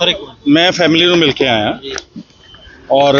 Sir ਇੱਕ ਮੈਂ family ਨੂੰ ਮਿਲ ਕੇ ਆਇਆ। ਜੀ। ਔਰ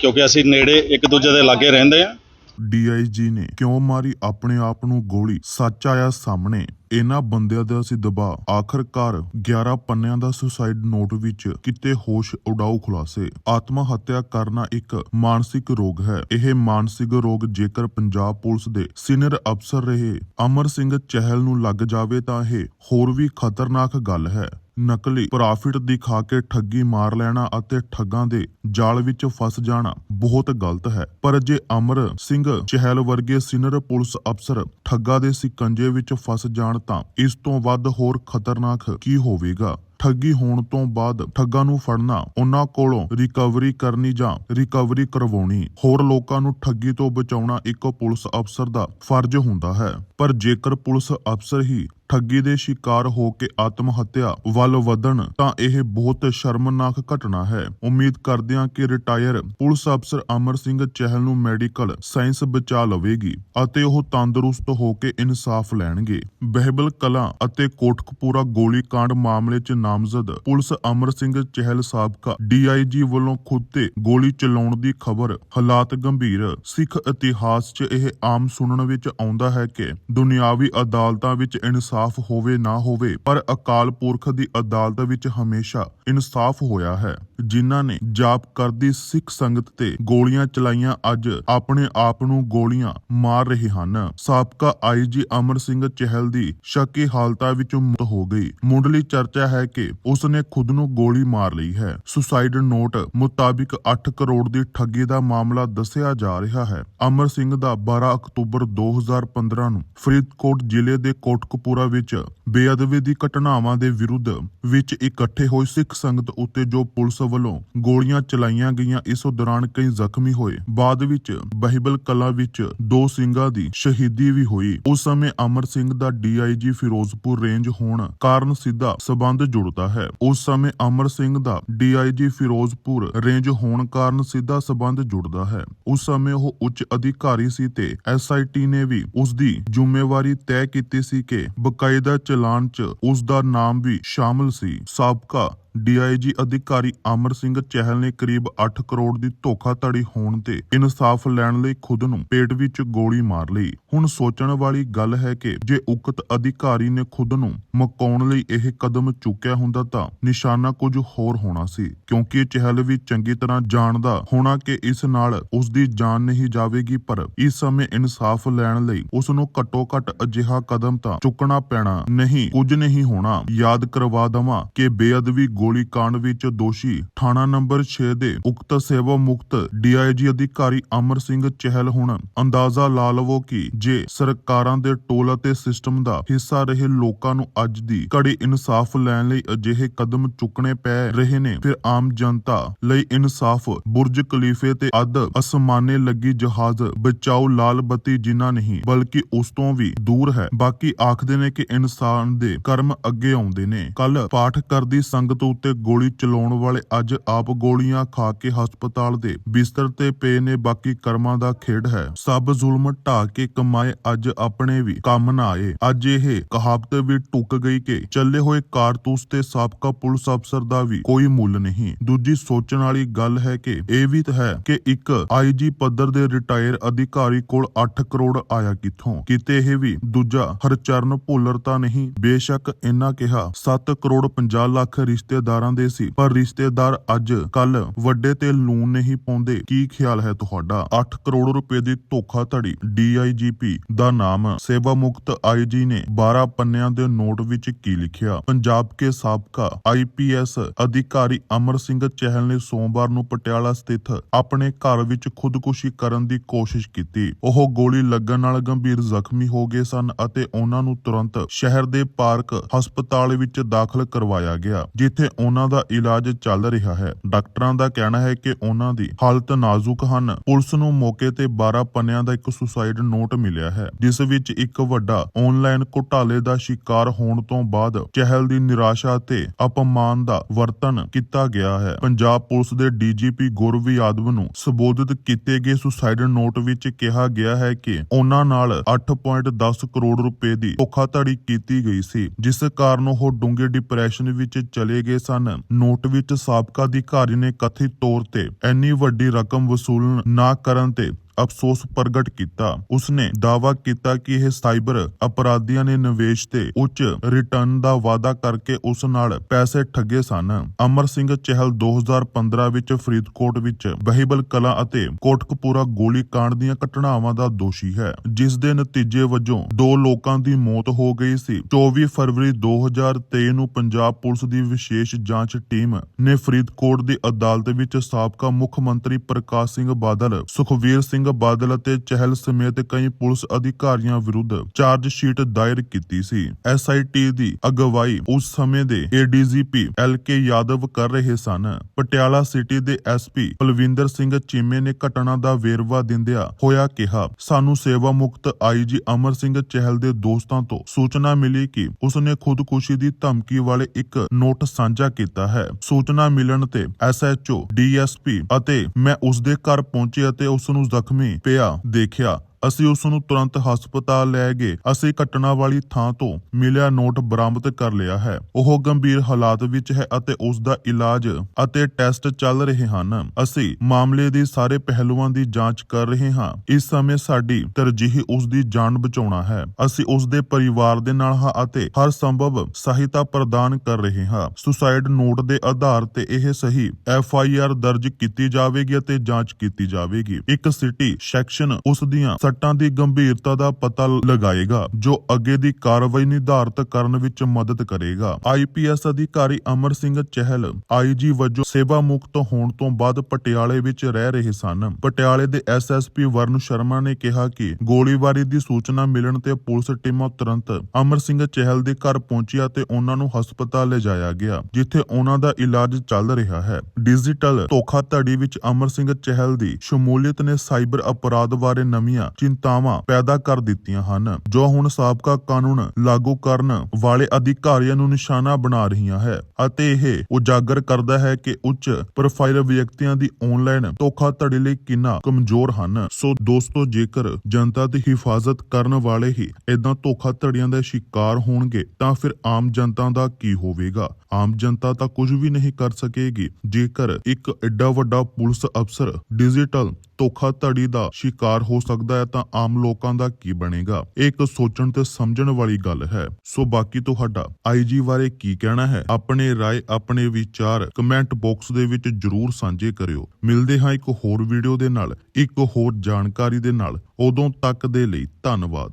ਕਿਉਂਕਿ ਅਸੀਂ ਨੇੜੇ ਇੱਕ ਦੂਜੇ ਦੇ ਲਾਗੇ ਰਹਿੰਦੇ ਆ ਡੀਆਈਜੀ ਨੇ ਕਿਉਂ ਮਾਰੀ ਆਪਣੇ ਆਪ ਨੂੰ ਗੋਲੀ? ਸੱਚ ਆਇਆ ਸਾਹਮਣੇ। ਇਹਨਾਂ ਬੰਦਿਆਂ ਦਾ ਸੀ ਦਬਾਅ। ਆਖਰਕਾਰ 11 ਪੰਨਿਆਂ ਦਾ ਸੁਸਾਈਡ ਨੋਟ ਵਿੱਚ ਕਿਤੇ ਹੋਸ਼ ਉਡਾਊ ਖੁਲਾਸੇ। ਆਤਮਾ ਹੱਤਿਆ ਕਰਨਾ ਇੱਕ ਮਾਨਸਿਕ ਰੋਗ ਹੈ। ਇਹ ਮਾਨਸਿਕ ਰੋਗ ਜੇਕਰ ਪੰਜਾਬ ਪੁਲਿਸ ਦੇ ਸੀਨੀਅਰ ਅਫਸਰ ਰਹੇ ਅਮਰ ਸਿੰਘ ਚਹਿਲ ਨੂੰ ਲੱਗ ਜਾਵੇ ਤਾਂ ਇਹ ਹੋਰ ਵੀ ਖਤਰਨਾਕ ਗੱਲ ਹੈ। ਨਕਲੀ ਪ੍ਰੋਫਿਟ ਦਿਖਾ ਕੇ ਠੱਗੀ ਮਾਰ ਲੈਣਾ ਅਤੇ ਠੱਗਾਂ ਦੇ ਜਾਲ ਵਿੱਚ ਫਸ ਜਾਣਾ ਬਹੁਤ ਗਲਤ ਹੈ। ਪਰ ਜੇ ਅਮਰ ਸਿੰਘ ਚਹਿਲ ਵਰਗੇ ਸੀਨੀਅਰ ਪੁਲਿਸ ਅਫਸਰ ਠੱਗਾ ਦੇ ਸਿਕੰਜੇ ਵਿੱਚ ਫਸ ਜਾਣ ਤਾਂ ਇਸ ਤੋਂ ਵੱਧ ਹੋਰ ਖਤਰਨਾਕ ਕੀ ਹੋਵੇਗਾ? ਠੱਗੀ ਹੋਣ ਤੋਂ ਬਾਅਦ ਠੱਗਾਂ ਨੂੰ ਫੜਨਾ, ਉਹਨਾਂ ਕੋਲੋਂ ਰਿਕਵਰੀ ਕਰਨੀ ਜਾਂ ਰਿਕਵਰੀ ਕਰਵਾਉਣੀ। ਹੋਰ ਲੋਕਾਂ ਨੂੰ ਠੱਗੀ ਤੋਂ ਬਚਾਉਣਾ ਇੱਕ ਪੁਲਿਸ ਅਫਸਰ ਦਾ ਫਰਜ਼ ਹੁੰਦਾ ਹੈ। ਪਰ ਜੇਕਰ ਪੁਲਿਸ ਅਫਸਰ ਹੀ ਠੱਗੀ ਦੇ ਸ਼ਿਕਾਰ ਹੋ ਕੇ ਆਤਮ ਹੱਤਿਆ ਵੱਲ ਵਧਣ, ਤਾਂ ਇਹ ਬਹੁਤ ਸ਼ਰਮਨਾਕ ਘਟਨਾ ਹੈ। ਉਮੀਦ ਕਰਦੇ ਹਾਂ ਕਿ ਰਿਟਾਇਰ ਪੁਲਿਸ ਅਫਸਰ ਅਮਰ ਸਿੰਘ ਚਹਿਲ ਨੂੰ ਮੈਡੀਕਲ ਸਾਇੰਸ ਬਚਾ ਲਵੇਗੀ ਅਤੇ ਉਹ ਤੰਦਰੁਸਤ ਹੋ ਕੇ ਇਨਸਾਫ ਲੈਣਗੇ। ਬਹਿਬਲ ਕਲਾਂ ਅਤੇ ਕੋਟਕਪੂਰਾ ਗੋਲੀकांड ਮਾਮਲੇ 'ਚ ਨਾਮਜ਼ਦ ਪੁਲਿਸ ਅਮਰ ਸਿੰਘ ਚਹਿਲ ਸਾਬਕਾ ਡੀਆਈਜੀ ਵੱਲੋਂ ਖੁਦ ਤੇ ਗੋਲੀ ਚਲਾਉਣ ਦੀ ਖਬਰ। ਹਾਲਾਤ ਗੰਭੀਰ। ਸਿੱਖ ਇਤਿਹਾਸ 'ਚ ਇਹ ਆਮ ਸੁਣਨ ਵਿੱਚ ਆਉਂਦਾ ਹੈ ਕਿ ਦੁਨਿਆਵੀ ਅਦਾਲਤਾਂ ਵਿੱਚ ਇਨਸਾਫ ਹੋਵੇ ਨਾ ਹੋਵੇ, ਪਰ ਅਕਾਲ ਪੁਰਖ ਦੀ ਅਦਾਲਤ ਵਿੱਚ ਹਮੇਸ਼ਾ ਇਨਸਾਫ ਹੋਇਆ ਹੈ। ਜਿਨ੍ਹਾਂ ਨੇ ਜਾਪ ਕਰਦੀ ਸਿੱਖ ਸੰਗਤ ਤੇ ਗੋਲੀਆਂ ਚਲਾਈਆਂ, ਅੱਜ ਆਪਣੇ ਆਪ ਨੂੰ ਗੋਲੀਆਂ ਮਾਰ ਰਹੇ ਹਨ। ਸਾਬਕਾ ਆਈਜੀ ਅਮਰ ਸਿੰਘ ਚਹਿਲ ਦੀ ਸ਼ੱਕੀ ਹਾਲਤਾਂ ਵਿੱਚ ਮੌਤ ਹੋ ਗਈ। ਮੁੱਢਲੀ ਚਰਚਾ ਹੈ ਕਿ ਉਸ ਨੇ ਖੁਦ ਨੂੰ ਗੋਲੀ ਮਾਰ ਲਈ ਹੈ। ਸੁਸਾਈਡ ਨੋਟ ਮੁਤਾਬਿਕ 8 ਕਰੋੜ ਦੀ ਠੱਗੀ ਦਾ ਮਾਮਲਾ ਦੱਸਿਆ ਜਾ ਰਿਹਾ ਹੈ। ਅਮਰ ਸਿੰਘ ਦਾ 12 ਅਕਤੂਬਰ 2015 ਨੂੰ ਫਰੀਦਕੋਟ ਜ਼ਿਲ੍ਹੇ ਦੇ ਕੋਟਕਪੂਰਾ ਵਿੱਚ ਬੇਅਦਬੀ ਦੀ ਘਟਨਾਵਾਂ ਦੇ ਵਿਰੁੱਧ ਵਿੱਚ ਇਕੱਠੇ ਹੋਈ ਸਿੱਖ ਸੰਗਤ ਉੱਤੇ ਜੋ ਪੁਲਿਸ ਵੱਲੋਂ ਗੋਲੀਆਂ ਚਲਾਈਆਂ ਗਈਆਂ, ਇਸ ਦੌਰਾਨ ਕਈ ਜ਼ਖਮੀ ਹੋਏ। ਬਾਅਦ ਵਿੱਚ ਬਹਿਬਲ ਕਲਾ ਵਿੱਚ ਦੋ ਸਿੰਘਾਂ ਦੀ ਸ਼ਹੀਦੀ ਵੀ ਹੋਈ। ਉਸ ਸਮੇਂ ਅਮਰ ਸਿੰਘ ਦਾ ਡੀਆਈਜੀ ਫਿਰੋਜ਼ਪੁਰ ਰੇਂਜ ਹੋਣ ਕਾਰਨ ਸਿੱਧਾ ਸਬੰਧ ਜੁੜ ਜੁੜਦਾ ਹੈ। ਉਸ ਸਮੇਂ ਅਮਰ ਸਿੰਘ ਦਾ ਡੀਆਈਜੀ ਫਿਰੋਜ਼ਪੁਰ ਰੇਂਜ ਹੋਣ ਕਾਰਨ ਸਿੱਧਾ ਸਬੰਧ ਜੁੜਦਾ ਹੈ। ਉਸ ਸਮੇਂ ਉਹ ਉੱਚ ਅਧਿਕਾਰੀ ਸੀ ਤੇ ਐਸਆਈਟੀ ਨੇ ਵੀ ਉਸ ਦੀ ਜ਼ਿੰਮੇਵਾਰੀ ਤੈਅ ਕੀਤੀ ਸੀ ਕਿ ਬਕਾਇਦਾ ਚਲਾਨ 'ਚ ਉਸ ਦਾ ਨਾਮ ਵੀ ਸ਼ਾਮਲ ਸੀ। ਸਾਬਕਾ ਡੀਆਈਜੀ ਅਧਿਕਾਰੀ ਅਮਰ ਸਿੰਘ ਚਹਿਲ ਨੇ ਕਰੀਬ 8 ਕਰੋੜ ਦੀ ਧੋਖਾਧੜੀ ਹੋਣ ਤੇ ਇਨਸਾਫ ਲੈਣ ਲਈ ਖੁਦ ਨੂੰ ਪੇਟ ਵਿੱਚ ਗੋਲੀ ਮਾਰ ਲਈ। ਹੁਣ ਸੋਚਣ ਵਾਲੀ ਗੱਲ ਹੈ ਕਿ ਜੇ ਉਕਤ ਅਧਿਕਾਰੀ ਨੇ ਖੁਦ ਨੂੰ ਮਕਾਉਣ ਲਈ ਇਹ ਕਦਮ ਚੁੱਕਿਆ ਹੁੰਦਾ ਤਾਂ ਨਿਸ਼ਾਨਾ ਕੁਝ ਹੋਰ ਹੋਣਾ ਸੀ, ਕਿਉਂਕਿ ਚਹਿਲ ਵੀ ਚੰਗੀ ਤਰ੍ਹਾਂ ਜਾਣਦਾ ਹੋਣਾ ਕਿ ਇਸ ਨਾਲ ਉਸ ਦੀ ਜਾਨ ਨਹੀਂ ਜਾਵੇਗੀ, ਪਰ ਇਸ ਸਮੇਂ ਇਨਸਾਫ ਲੈਣ ਲਈ ਉਸ ਨੂੰ ਘੱਟੋ ਘੱਟ ਅਜਿਹਾ ਕਦਮ ਤਾਂ ਚੁੱਕਣਾ ਪੈਣਾ ਨਹੀਂ, ਕੁਝ ਨਹੀਂ ਹੋਣਾ। ਯਾਦ ਕਰਵਾ ਦਵਾਂ ਕਿ ਬੇਅਦਬੀ ਗੋਲੀकांड ਵਿੱਚ ਦੋਸ਼ੀ ਥਾਣਾ ਨੰਬਰ 6 ਦੇ ਉਕਤ ਸੇਵਾ ਮੁਕਤ ਡੀਆਈਜੀ ਅਧਿਕਾਰੀ ਅਮਰ ਸਿੰਘ ਚਹਿਲ ਹੁਣ ਅੰਦਾਜ਼ਾ ਲਾ ਲਵੋ ਕਿ ਜੇ ਸਰਕਾਰਾਂ ਦੇ ਟੋਲ ਅਤੇ ਸਿਸਟਮ ਦਾ ਹਿੱਸਾ ਰਹੇ ਲੋਕਾਂ ਨੂੰ ਅੱਜ ਦੀ ਘੜੀ ਇਨਸਾਫ ਲੈਣ ਲਈ ਅਜਿਹੇ ਕਦਮ ਚੁੱਕਣੇ ਪੈ ਰਹੇ ਨੇ, ਫਿਰ ਆਮ ਜਨਤਾ ਲਈ ਇਨਸਾਫ ਬੁਰਜ ਖਲੀਫੇ ਤੇ ਅੱਧ ਅਸਮਾਨੇ ਲੱਗੀ ਜਹਾਜ਼ ਬਚਾਓ ਲਾਲ ਬੱਤੀ ਜਿੰਨਾ ਨਹੀਂ, ਬਲਕਿ ਉਸ ਤੋਂ ਵੀ ਦੂਰ ਹੈ। ਬਾਕੀ ਆਖਦੇ ਨੇ ਕਿ ਇਨਸਾਨ ਦੇ ਕਰਮ ਅੱਗੇ ਆਉਂਦੇ ਨੇ। ਕੱਲ ਪਾਠ ਕਰਦੀ ਸੰਗਤ ਉੱਤੇ ਗੋਲੀ ਚਲਾਉਣ ਵਾਲੇ ਅੱਜ ਆਪ ਗੋਲੀਆਂ ਖਾ ਕੇ ਹਸਪਤਾਲ ਦੇ ਬਿਸਤਰ ਤੇ ਪਏ ਨੇ, ਬਾਕੀ ਕਰਮਾਂ ਦਾ ਖੇਡ ਹੈ। ਸਭ ਜ਼ੁਲਮ ਢਾ ਕੇ ਕਮਾਏ, ਅੱਜ ਆਪਣੇ ਵੀ ਕੰਮ ਨਾ ਆਏ। ਅੱਜ ਇਹ ਕਹਾਵਤ ਵੀ ਟੁੱਕ ਗਈ ਕਿ ਚੱਲੇ ਹੋਏ ਕਾਰਤੂਸ ਤੇ ਸਾਬਕਾ ਪੁਲਿਸ ਅਫਸਰ ਦਾ ਵੀ ਕੋਈ ਮੁੱਲ ਨਹੀਂ। ਦੂਜੀ ਸੋਚਣ ਵਾਲੀ ਗੱਲ ਹੈ ਕਿ ਇਹ ਵੀ ਹੈ ਕਿ ਇੱਕ ਆਈਜੀ ਪੱਧਰ ਦੇ ਰਿਟਾਇਰ ਅਧਿਕਾਰੀ ਕੋਲ 8 ਕਰੋੜ ਆਇਆ ਕਿੱਥੋਂ? ਕਿਤੇ ਇਹ ਵੀ ਦੂਜਾ ਹਰਚਰਨ ਭੁੱਲਰ ਤਾਂ ਨਹੀਂ? ਬੇਸ਼ੱਕ ਇਹਨਾਂ ਕਿਹਾ 7 ਕਰੋੜ 50 ਲੱਖ ਰਿਸ਼ਤੇ ਰਿਸ਼ਤੇਦਾਰਾਂ ਦੇ ਸੀ। ਪਰ ਰਿਸ਼ਤੇਦਾਰ ਅੱਜ ਕੱਲ ਵੱਡੇ ਤੇ ਲੂਣ ਨਹੀਂ ਪਾਉਂਦੇ। ਕੀ ਖਿਆਲ ਹੈ ਤੁਹਾਡਾ? 8 ਕਰੋੜ ਰੁਪਏ ਦੀ ਧੋਖਾਧੜੀ। ਡੀਆਈਜੀਪੀ ਦਾ ਨਾਮ ਸੇਵਾ ਮੁਕਤ ਆਈਜੀ ਨੇ 12 ਪੰਨਿਆਂ ਦੇ ਨੋਟ ਵਿੱਚ ਕੀ ਲਿਖਿਆ? ਪੰਜਾਬ ਕੇ ਸਾਬਕਾ ਆਈਪੀਐਸ ਅਧਿਕਾਰੀ ਅਮਰ ਸਿੰਘ ਚਹਿਲ ਨੇ ਸੋਮਵਾਰ ਨੂੰ ਪਟਿਆਲਾ ਸਥਿਤ ਆਪਣੇ ਘਰ ਵਿੱਚ ਖੁਦਕੁਸ਼ੀ ਕਰਨ ਦੀ ਕੋਸ਼ਿਸ਼ ਕੀਤੀ। ਉਹ ਗੋਲੀ ਲੱਗਣ ਨਾਲ ਗੰਭੀਰ ਜ਼ਖਮੀ ਹੋ ਗਏ ਸਨ ਅਤੇ ਉਹਨਾਂ ਨੂੰ ਤੁਰੰਤ ਸ਼ਹਿਰ ਦੇ ਪਾਰਕ ਹਸਪਤਾਲ ਵਿੱਚ ਦਾਖਲ ਕਰਵਾਇਆ ਗਿਆ, ਜਿੱਥੇ ਉਹਨਾਂ ਦਾ ਇਲਾਜ ਚੱਲ ਰਿਹਾ ਹੈ, ਡਾਕਟਰਾਂ ਦਾ ਕਹਿਣਾ ਹੈ ਕਿ ਉਹਨਾਂ ਦੀ ਹਾਲਤ ਨਾਜ਼ੁਕ ਹਨ। ਪੁਲਿਸ ਨੂੰ ਮੌਕੇ ਤੇ 12 ਪੰਨਿਆਂ ਦਾ ਇੱਕ ਸੁਸਾਈਡ ਨੋਟ ਮਿਲਿਆ ਹੈ, ਜਿਸ ਵਿੱਚ ਇੱਕ ਵੱਡਾ ਆਨਲਾਈਨ ਘੁਟਾਲੇ ਦਾ ਸ਼ਿਕਾਰ ਹੋਣ ਤੋਂ ਬਾਅਦ ਚਹਿਲ ਦੀ ਨਿਰਾਸ਼ਾ ਤੇ ਅਪਮਾਨ ਦਾ ਵਰਤਨ ਕੀਤਾ ਗਿਆ ਹੈ। ਪੰਜਾਬ ਪੁਲਿਸ ਦੇ ਡੀਜੀਪੀ ਗੁਰਵੀ ਯਾਦਵ ਨੂੰ ਸੰਬੋਧਿਤ ਕੀਤੇ ਗਏ ਸੁਸਾਈਡ ਨੋਟ ਵਿੱਚ ਕਿਹਾ ਗਿਆ ਹੈ ਕਿ ਉਹਨਾਂ ਨਾਲ 8.10 ਕਰੋੜ ਰੁਪਏ ਦੀ ਧੋਖਾਧੜੀ ਕੀਤੀ ਗਈ ਸੀ, ਜਿਸ ਕਾਰਨ ਉਹ ਡੂੰਘੇ ਡਿਪਰੈਸ਼ਨ ਵਿੱਚ ਚਲੇ ਗਏ ਗਏ ਸਨ। ਨੋਟ ਵਿੱਚ ਸਾਬਕਾ ਅਧਿਕਾਰੀ ਨੇ ਕਥਿਤ ਤੌਰ ਤੇ ਇੰਨੀ ਵੱਡੀ ਰਕਮ ਵਸੂਲ ਨਾ ਕਰਨ ਤੇ ਅਫਸੋਸ ਪ੍ਰਗਟ ਕੀਤਾ। ਉਸਨੇ ਦਾਅਵਾ ਕੀਤਾ ਕਿ ਇਹ ਸਾਈਬਰ ਅਪਰਾਧੀਆਂ ਨੇ ਨਿਵੇਸ਼ ਤੇ ਉੱਚ ਰਿਟਰਨ ਦਾ ਵਾਅਦਾ ਕਰਕੇ ਉਸ ਨਾਲ ਪੈਸੇ ਠੱਗੇ ਸਨ। ਅਮਰ ਸਿੰਘ ਚਹਿਲ 2015 ਵਿੱਚ ਫਰੀਦਕੋਟ ਵਿੱਚ ਬਹਿਬਲ ਕਲਾ ਅਤੇ ਕੋਟਕਪੂਰਾ ਗੋਲੀकांड ਦੀਆਂ ਘਟਨਾਵਾਂ ਦਾ ਦੋਸ਼ੀ ਹੈ, ਜਿਸ ਦੇ ਨਤੀਜੇ ਵਜੋਂ ਦੋ ਲੋਕਾਂ ਦੀ ਮੌਤ ਹੋ ਗਈ ਸੀ। 24 ਫਰਵਰੀ 2023 ਨੂੰ ਪੰਜਾਬ ਪੁਲਿਸ ਦੀ ਵਿਸ਼ੇਸ਼ ਜਾਂਚ ਟੀਮ ਨੇ ਫਰੀਦਕੋਟ ਦੀ ਅਦਾਲਤ ਵਿੱਚ ਸਾਬਕਾ ਮੁੱਖ ਮੰਤਰੀ ਪ੍ਰਕਾਸ਼ ਸਿੰਘ ਬਾਦਲ, ਸੁਖਵੀਰ ਸਿੰਘ ਬਾਦਲ ਅਤੇ ਚਹਿਲ ਸਮੇਤ ਕਈ ਪੁਲਿਸ ਅਧਿਕਾਰੀਆਂ ਵਿਰੁੱਧ ਚਾਰਜ ਸ਼ੀਟ ਦਾਇਰ ਕੀਤੀ ਸੀ। ਐਸਆਈਟੀ ਦੀ ਅਗਵਾਈ ਉਸ ਸਮੇਂ ਦੇ ਏਡੀਜੀਪੀ ਐਲਕੇ ਯਾਦਵ ਕਰ ਰਹੇ ਸਨ। ਪਟਿਆਲਾ ਸਿਟੀ ਦੇ ਐਸਪੀ ਪਲਵਿੰਦਰ ਸਿੰਘ ਚੀਮੇ ਨੇ ਘਟਨਾ ਦਾ ਵੇਰਵਾ ਦਿੰਦਿਆਂ ਹੋਇਆ ਕਿਹਾ, ਸਾਨੂੰ ਸੇਵਾ ਮੁਕਤ ਆਈਜੀ ਅਮਰ ਸਿੰਘ ਚਹਿਲ ਦੇ ਦੋਸਤਾਂ ਤੋਂ ਸੂਚਨਾ ਮਿਲੀ ਕਿ ਉਸਨੇ ਖੁਦਕੁਸ਼ੀ ਦੀ ਧਮਕੀ ਵਾਲੇ ਇੱਕ ਨੋਟ ਸਾਂਝਾ ਕੀਤਾ ਹੈ। ਸੂਚਨਾ ਮਿਲਣ ਤੇ ਐਸਐਚਓ ਡੀਐਸਪੀ ਅਤੇ ਮੈਂ ਉਸ ਦੇ ਘਰ ਪਹੁੰਚੇ ਅਤੇ ਉਸ ਨੂੰ ਜ਼ਖਮੀ ਪਿਆ ਦੇਖਿਆ। ਅਸੀਂ ਉਸ ਨੂੰ ਤੁਰੰਤ ਹਸਪਤਾਲ ਲੈ ਗਏ। ਅਸੀਂ ਘਟਨਾ ਵਾਲੀ ਥਾਂ ਤੋਂ ਮਿਲਿਆ ਨੋਟ ਬਰਾਮਦ ਕਰ ਲਿਆ ਹੈ। ਉਹ ਗੰਭੀਰ ਹਾਲਾਤ ਵਿੱਚ ਹੈ ਅਤੇ ਉਸ ਦਾ ਇਲਾਜ ਅਤੇ ਟੈਸਟ ਚੱਲ ਰਹੇ ਹਨ। ਅਸੀਂ ਮਾਮਲੇ ਦੇ ਸਾਰੇ ਪਹਿਲੂਆਂ ਦੀ ਜਾਂਚ ਕਰ ਰਹੇ ਹਾਂ। ਇਸ ਸਮੇਂ ਸਾਡੀ ਤਰਜੀਹ ਉਸ ਦੀ ਜਾਨ ਬਚਾਉਣਾ ਹੈ। ਅਸੀਂ ਉਸ ਦੇ ਪਰਿਵਾਰ ਦੇ ਨਾਲ ਹਾਂ ਅਤੇ ਹਰ ਸੰਭਵ ਸਹਾਇਤਾ ਪ੍ਰਦਾਨ ਕਰ ਰਹੇ ਹਾਂ। ਸੁਸਾਈਡ ਨੋਟ ਦੇ ਆਧਾਰ ਤੇ ਇਹ ਸਹੀ ਐਫ ਆਈ ਆਰ ਦਰਜ ਕੀਤੀ ਜਾਵੇਗੀ ਅਤੇ ਜਾਂਚ ਕੀਤੀ ਜਾਵੇਗੀ। ਇੱਕ ਸਿਟੀ ਸੈਕਸ਼ਨ ਉਸ ਦੀਆਂ ਸੱਟਾਂ ਦੀ ਗੰਭੀਰਤਾ ਦਾ ਪਤਾ ਲਗਾਏਗਾ, ਜੋ ਅੱਗੇ ਦੀ ਕਾਰਵਾਈ ਨਿਰਧਾਰਤ ਕਰਨ ਵਿੱਚ ਮਦਦ ਕਰੇਗਾ। ਆਈਪੀਐਸ ਅਧਿਕਾਰੀ ਅਮਰ ਸਿੰਘ ਚਹਿਲ ਆਈਜੀ ਵਜੋਂ ਸੇਵਾ ਮੁਕਤ ਹੋਣ ਤੋਂ ਬਾਅਦ ਪਟਿਆਲੇ ਵਿੱਚ ਰਹਿ ਰਹੇ ਸਨ। ਪਟਿਆਲੇ ਦੇ ਐਸਐਸਪੀ ਵਰਨ ਸ਼ਰਮਾ ਨੇ ਕਿਹਾ ਕਿ ਗੋਲੀਬਾਰੀ ਦੀ ਸੂਚਨਾ ਮਿਲਣ ਤੇ ਪੁਲਿਸ ਟੀਮਾਂ ਤੁਰੰਤ ਅਮਰ ਸਿੰਘ ਚਹਿਲ ਦੇ ਘਰ ਪਹੁੰਚੀਆਂ ਤੇ ਉਹਨਾਂ ਨੂੰ ਹਸਪਤਾਲ ਲਿਜਾਇਆ ਗਿਆ, ਜਿੱਥੇ ਉਹਨਾਂ ਦਾ ਇਲਾਜ ਚੱਲ ਰਿਹਾ ਹੈ। ਡਿਜੀਟਲ ਧੋਖਾਧੜੀ ਵਿੱਚ ਅਮਰ ਸਿੰਘ ਚਹਿਲ ਦੀ ਸ਼ਮੂਲੀਅਤ ਨੇ ਸਾਈਬਰ ਅਪਰਾਧ ਬਾਰੇ ਨਵੀਆਂ ਚਿੰਤਾਵਾਂ ਪੈਦਾ ਕਰ ਦਿੱਤੀਆਂ ਹਨ, ਜੋ ਹੁਣ ਸਾਬਕਾ ਕਾਨੂੰਨ ਲਾਗੂ ਕਰਨ ਵਾਲੇ ਅਧਿਕਾਰੀਆਂ ਨੂੰ ਨਿਸ਼ਾਨਾ ਬਣਾ ਰਹੀਆਂ ਹੈ ਅਤੇ ਇਹ ਉਜਾਗਰ ਕਰਦਾ ਹੈ ਕਿ ਉੱਚ ਪ੍ਰੋਫਾਈਲ ਵਿਅਕਤੀਆਂ ਦੀ ਆਨਲਾਈਨ ਧੋਖਾਧੜੀ ਲਈ ਕਿੰਨਾ ਕਮਜ਼ੋਰ ਹਨ। ਸੋ ਦੋਸਤੋ, ਜੇਕਰ ਜਨਤਾ ਦੀ ਹਿਫਾਜ਼ਤ ਕਰਨ ਵਾਲੇ ਹੀ ਇਦਾਂ ਧੋਖਾਧੜੀਆਂ ਦਾ ਸ਼ਿਕਾਰ ਹੋਣਗੇ, ਤਾਂ ਫਿਰ ਆਮ ਜਨਤਾ ਦਾ ਕੀ ਹੋਵੇਗਾ? ਆਮ ਜਨਤਾ ਤਾਂ ਕੁਝ ਵੀ ਨਹੀਂ ਕਰ ਸਕੇਗੀ। ਜੇਕਰ ਇੱਕ ਐਡਾ ਵੱਡਾ ਪੁਲਿਸ ਅਫਸਰ ਡਿਜੀਟਲ ਧੋਖਾਧੜੀ ਦਾ ਸ਼ਿਕਾਰ ਹੋ ਸਕਦਾ ਹੈ, ਤਾਂ ਆਮ ਲੋਕਾਂ ਦਾ ਕੀ ਬਣੇਗਾ? ਇਹ ਇੱਕ ਸੋਚਣ ਤੇ ਸਮਝਣ ਵਾਲੀ ਗੱਲ ਹੈ। ਸੋ ਬਾਕੀ ਤੁਹਾਡਾ ਆਈਜੀ ਬਾਰੇ ਕੀ ਕਹਿਣਾ ਹੈ? ਆਪਣੇ ਰਾਏ, ਆਪਣੇ ਵਿਚਾਰ ਕਮੈਂਟ ਬਾਕਸ ਦੇ ਵਿੱਚ ਜਰੂਰ ਸਾਂਝੇ ਕਰਿਓ। ਮਿਲਦੇ ਹਾਂ ਇੱਕ ਹੋਰ ਵੀਡੀਓ ਦੇ ਨਾਲ, ਇੱਕ ਹੋਰ ਜਾਣਕਾਰੀ ਦੇ ਨਾਲ। ਉਦੋਂ ਤੱਕ ਦੇ ਲਈ ਧੰਨਵਾਦ।